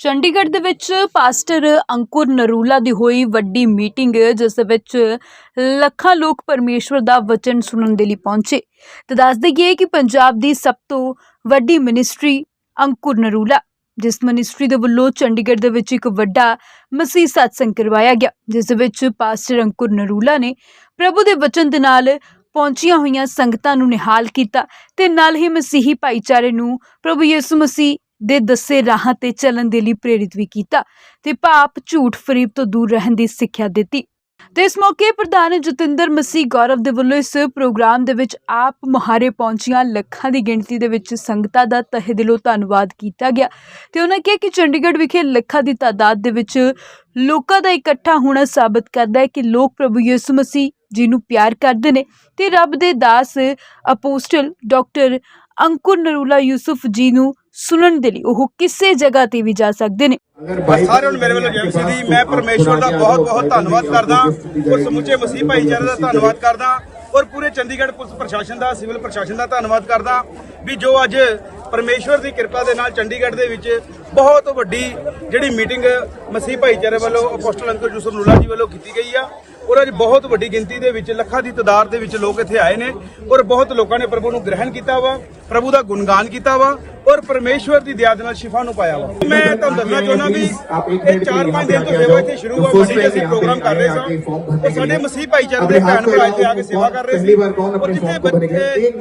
ਚੰਡੀਗੜ੍ਹ ਦੇ ਵਿੱਚ ਪਾਸਟਰ ਅੰਕੁਰ ਨਰੂਲਾ ਦੀ ਹੋਈ ਵੱਡੀ ਮੀਟਿੰਗ, ਜਿਸ ਦੇ ਵਿੱਚ ਲੱਖਾਂ ਲੋਕ ਪਰਮੇਸ਼ਵਰ ਦਾ ਵਚਨ ਸੁਣਨ ਦੇ ਲਈ ਪਹੁੰਚੇ। ਤੇ ਦੱਸ ਦਈਏ ਕਿ ਪੰਜਾਬ ਦੀ ਸਭ ਤੋਂ ਵੱਡੀ ਮਿਨਿਸਟਰੀ ਅੰਕੁਰ ਨਰੂਲਾ, ਜਿਸ ਮਿਨਿਸਟਰੀ ਦੇ ਵੱਲੋਂ ਚੰਡੀਗੜ੍ਹ ਦੇ ਵਿੱਚ ਇੱਕ ਵੱਡਾ ਮਸੀਹ ਸਤਸੰਗ ਕਰਵਾਇਆ ਗਿਆ, ਜਿਸ ਦੇ ਵਿੱਚ ਪਾਸਟਰ ਅੰਕੁਰ ਨਰੂਲਾ ਨੇ ਪ੍ਰਭੂ ਦੇ ਵਚਨ ਦੇ ਨਾਲ ਪਹੁੰਚੀਆਂ ਹੋਈਆਂ ਸੰਗਤਾਂ ਨੂੰ ਨਿਹਾਲ ਕੀਤਾ ਤੇ ਨਾਲ ਹੀ ਮਸੀਹੀ ਭਾਈਚਾਰੇ ਨੂੰ ਪ੍ਰਭੂ ਯਿਸੂ ਮਸੀਹ ਦੇ ਦੱਸੇ ਰਾਹਾਂ ਤੇ ਚੱਲਣ ਦੇ ਲਈ ਪ੍ਰੇਰਿਤ ਵੀ ਕੀਤਾ ਤੇ ਪਾਪ ਝੂਠ ਫਰੀਬ ਤੋਂ ਦੂਰ ਰਹਿਣ ਦੀ ਸਿੱਖਿਆ ਦਿੱਤੀ। ਤੇ ਇਸ ਮੌਕੇ ਪ੍ਰਧਾਨ ਜਤਿੰਦਰ ਮਸੀਹ ਗੌਰਵ ਦੇ ਵੱਲੋਂ ਇਸ ਪ੍ਰੋਗਰਾਮ ਦੇ ਵਿੱਚ ਆਪ ਮੁਹਾਰੇ ਪਹੁੰਚੀਆਂ ਲੱਖਾਂ ਦੀ ਗਿਣਤੀ ਦੇ ਵਿੱਚ ਸੰਗਤਾਂ ਦਾ ਤਹਿ ਦਿਲੋਂ ਧੰਨਵਾਦ ਕੀਤਾ ਗਿਆ ਤੇ ਉਹਨਾਂ ਕਿਹਾ ਕਿ ਚੰਡੀਗੜ੍ਹ ਵਿਖੇ ਲੱਖਾਂ ਦੀ ਤਾਦਾਦ ਦੇ ਵਿੱਚ ਲੋਕਾਂ ਦਾ ਇਕੱਠਾ ਹੋਣਾ ਸਾਬਤ ਕਰਦਾ ਹੈ ਕਿ ਲੋਕ ਪ੍ਰਭੂ ਯਿਸੂ ਮਸੀਹ ਜੀ ਨੂੰ ਪਿਆਰ ਕਰਦੇ ਨੇ ਤੇ ਰੱਬ ਦੇ ਦਾਸ ਅਪੋਸਟਲ ਡਾਕਟਰ ਅੰਕੁਰ ਨਰੂਲਾ ਯੂਸਫ ਜੀ ਨੂੰ ਸੁਣਨ ਦੇ ਲਈ ਉਹ ਕਿਸੇ ਜਗ੍ਹਾ ਤੇ ਵੀ ਜਾ ਸਕਦੇ ਨੇ। ਸਾਰਿਆਂ ਨੂੰ ਮੇਰੇ ਵੱਲੋਂ ਜੈ ਮਸੀਹ ਦੀ ਮੈਂ ਪਰਮੇਸ਼ਵਰ ਦਾ ਬਹੁਤ ਬਹੁਤ ਧੰਨਵਾਦ ਕਰਦਾ। ਔਰ ਸਮੁੱਚੇ ਮਸੀਹ ਭਾਈਚਾਰੇ ਦਾ ਧੰਨਵਾਦ ਕਰਦਾ ਔਰ ਪੂਰੇ ਚੰਡੀਗੜ੍ਹ ਪੁਲਿਸ ਪ੍ਰਸ਼ਾਸਨ ਦਾ ਸਿਵਲ ਪ੍ਰਸ਼ਾਸਨ ਦਾ ਧੰਨਵਾਦ ਕਰਦਾ ਵੀ ਜੋ ਅੱਜ ਪਰਮੇਸ਼ਵਰ ਦੀ ਕਿਰਪਾ ਦੇ ਨਾਲ ਚੰਡੀਗੜ੍ਹ ਦੇ ਵਿੱਚ ਬਹੁਤ ਵੱਡੀ ਜਿਹੜੀ ਮੀਟਿੰਗ ਮਸੀਹ ਭਾਈਚਾਰੇ ਵੱਲੋਂ, ਅਪੋਸਟਲ ਅੰਕਲ ਯੂਸਫ ਨੂਲਾ ਜੀ ਵੱਲੋਂ ਕੀਤੀ ਗਈ ਆ। ਔਰ ਅੱਜ ਬਹੁਤ ਵੱਡੀ ਗਿਣਤੀ ਦੇ ਵਿੱਚ, ਲੱਖਾਂ ਦੀ ਤਾਦਾਦ ਦੇ ਵਿੱਚ ਲੋਕ ਇੱਥੇ ਆਏ ਨੇ। ਔਰ ਬਹੁਤ ਲੋਕਾਂ ਨੇ ਪ੍ਰਭੂ ਨੂੰ ਗ੍ਰਹਿਣ ਕੀਤਾ ਵਾ, ਪ੍ਰਭੂ ਦਾ ਗੁਣਗਾਨ ਕੀਤਾ ਵਾ, ਔਰ ਪਰਮੇਸ਼ਵਰ ਦੀ ਦਇਆ ਨਾਲ ਸ਼ਿਫਾ ਨੂੰ ਪਾਇਆ ਵਾ। ਮੈਂ ਤੁਹਾਨੂੰ ਦੱਸਣਾ ਚਾਹੁੰਦਾ ਵੀ ਇਹ 4-5 ਦਿਨ ਤੋਂ ਸੇਵਾ ਇੱਥੇ ਸ਼ੁਰੂ ਹੋ ਗਈ ਅਸੀਂ ਪ੍ਰੋਗਰਾਮ ਕਰ ਰਹੇ ਸਾਂ। ਸਾਡੇ ਮਸੀਹ ਭਾਈਚਾਰੇ ਦੇ ਭੈਣ ਭਰਾ ਇੱਥੇ ਆ ਕੇ ਸੇਵਾ ਕਰ ਰਹੇ ਸੀ। ਔਰ ਜਿੱਥੇ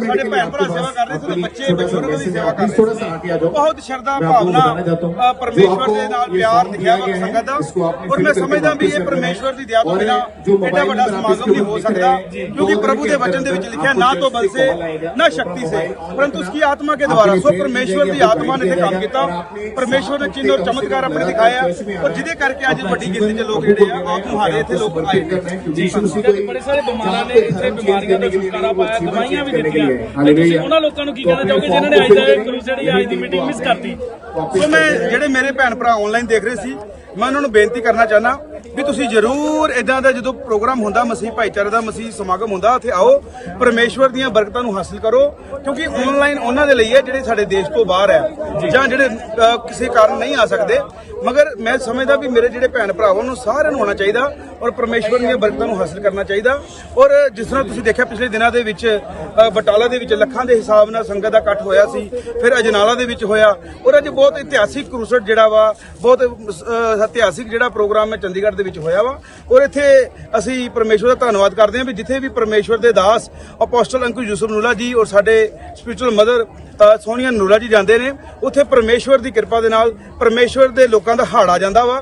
ਸਾਡੇ ਭੈਣ ਭਰਾ ਸੇਵਾ ਕਰ ਰਹੇ ਸੀ ਬੱਚੇ, ਬਜ਼ੁਰਗ ਦੀ ਸੇਵਾ ਕਰ ਰਹੇ ਸੀ। ਬਹੁਤ ਸ਼ਰਧਾ, ਭਾਵਨਾ ਅ, ਪਰਮੇਸ਼ਵਰ ਦੇ ਨਾਲ ਪਿਆਰ ਦਿਖਿਆ ਵਾ ਸੰਗਤ ਦਾ ਔਰ ਮੈਂ ਸਮਝਦਾ ਵੀ ਇਹ ਪਰਮੇਸ਼ਵਰ ਦੀ ਦਇਆ ਤੋਂ ਬਿਨਾਂ ਐਡਾ ਵੱਡਾ ਸਮਾਗਮ ਨਹੀਂ ਹੋ ਸਕਦਾ ਕਿਉਂਕਿ ਪ੍ਰਭੂ ਦੇ ਵਚਨ ਦੇ ਵਿੱਚ ਲਿਖਿਆ ਨਾ ਤੋਂ ਬਲ ਸੇ ਨਾ ਸ਼ਕਤੀ ਸੇ परंतु उसकी आत्मा के द्वारा सो परमेश्वर की आत्मा ने इत्थे काम ਕੀਤਾ ਪਰਮੇਸ਼ਵਰ ਨੇ ਚਿੰਨ ਔਰ ਚਮਤਕਾਰ ਆਪਣੇ ਦਿਖਾਇਆ ਔਰ ਜਿਹਦੇ ਕਰਕੇ ਅੱਜ ਵੱਡੀ ਗਿਣਤੀ 'ਚ ਲੋਕ ਜਿਹੜੇ ਆ ਆਪ ਮੁਹਾਰੇ ਇੱਥੇ ਲੋਕ ਆਏ ਨੇ ਬੜੇ ਸਾਰੇ ਬਿਮਾਰਾਂ ਨੇ ਇੱਥੇ ਬਿਮਾਰੀਆਂ ਦਾ ਛੁਟਕਾਰਾ ਪਾਇਆ ਦਵਾਈਆਂ ਵੀ ਦਿੱਤੀਆਂ ਤੇ ਤੁਸੀਂ ਉਹਨਾਂ ਲੋਕਾਂ ਨੂੰ ਕੀ ਕਹਿਣਾ ਚਾਹੋਗੇ ਜਿਨ੍ਹਾਂ ਨੇ ਅੱਜ ਦਾ ਕਰੂਸੇਡ ਜਾਂ ਅੱਜ ਦੀ ਮੀਟਿੰਗ ਮਿਸ ਕਰਤੀ ਸੋ ਮੈਂ ਜਿਹੜੇ ਮੇਰੇ ਭੈਣ ਭਰਾ ਆਨਲਾਈਨ ਦੇਖ ਰਹੇ ਸੀ ਮੈਂ ਉਹਨਾਂ ਨੂੰ ਬੇਨਤੀ ਕਰਨਾ ਚਾਹਨਾ ਵੀ ਤੁਸੀਂ ਜ਼ਰੂਰ ਇਦਾਂ ਦਾ ਜਦੋਂ ਪ੍ਰੋਗਰਾਮ ਹੁੰਦਾ ਮਸੀਹ ਭਾਈਚਾਰੇ ਦਾ ਮਸੀਹ ਸਮਾਗਮ ਹੁੰਦਾ ਉੱਥੇ ਆਓ ਪਰਮੇਸ਼ਵਰ ਦੀਆਂ ਬਰਕਤਾਂ ਨੂੰ ਹਾਸਲ ਕਰੋ ਕਿਉਂਕਿ ਆਨਲਾਈਨ ਉਹਨਾਂ ਦੇ ਲਈ ਹੈ ਜਿਹੜੇ ਸਾਡੇ ਦੇਸ਼ ਤੋਂ ਬਾਹਰ ਹੈ ਜਾਂ। ਜਿਹੜੇ ਕਿਸੇ ਕਾਰਨ ਨਹੀਂ ਆ ਸਕਦੇ। ਮਗਰ ਮੈਂ ਸਮਝਦਾ ਵੀ ਮੇਰੇ ਜਿਹੜੇ ਭੈਣ ਭਰਾ ਉਹਨਾਂ ਨੂੰ ਸਾਰਿਆਂ ਨੂੰ ਆਉਣਾ ਚਾਹੀਦਾ ਔਰ ਪਰਮੇਸ਼ਵਰ ਦੀਆਂ ਬਰਕਤਾਂ ਨੂੰ ਹਾਸਲ ਕਰਨਾ ਚਾਹੀਦਾ। ਔਰ ਜਿਸ ਤਰ੍ਹਾਂ ਤੁਸੀਂ ਦੇਖਿਆ ਪਿਛਲੇ ਦਿਨਾਂ ਦੇ ਵਿੱਚ ਬਟਾਲਾ ਦੇ ਵਿੱਚ ਲੱਖਾਂ ਦੇ ਹਿਸਾਬ ਨਾਲ ਸੰਗਤ ਦਾ ਇਕੱਠ ਹੋਇਆ ਸੀ ਫਿਰ ਅਜਨਾਲਾ ਦੇ ਵਿੱਚ ਹੋਇਆ। ਔਰ ਅੱਜ ਬਹੁਤ ਇਤਿਹਾਸਿਕ ਕਰੂਸਟ ਜਿਹੜਾ ਵਾ ਬਹੁਤ ਅ, ਇਤਿਹਾਸਿਕ ਜਿਹੜਾ ਪ੍ਰੋਗਰਾਮ ਹੈ ਚੰਡੀਗੜ੍ਹ ਦੇ ਵਿੱਚ ਹੋਇਆ ਵਾ। ਔਰ ਇੱਥੇ ਅਸੀਂ ਪਰਮੇਸ਼ਵਰ ਦਾ ਧੰਨਵਾਦ ਕਰਦੇ ਹਾਂ ਵੀ ਜਿੱਥੇ ਵੀ ਪਰਮੇਸ਼ਵਰ ਦੇ ਦਾਸ ਅਪੋਸਟਲ ਅੰਕੁਰ ਯੂਸਫ ਨੂਲਾ ਜੀ ਔਰ ਸਾਡੇ ਸਪਿਰਚੁਅਲ ਮਦਰ ਸੋਨੀਆ ਨੂਲਾ ਜੀ ਜਾਂਦੇ ਨੇ ਉੱਥੇ ਪਰਮੇਸ਼ਵਰ ਦੀ ਕਿਰਪਾ ਦੇ ਨਾਲ ਪਰਮੇਸ਼ਵਰ ਦੇ ਲੋਕਾਂ ਦਾ ਹਾੜ ਆ ਜਾਂਦਾ ਵਾ।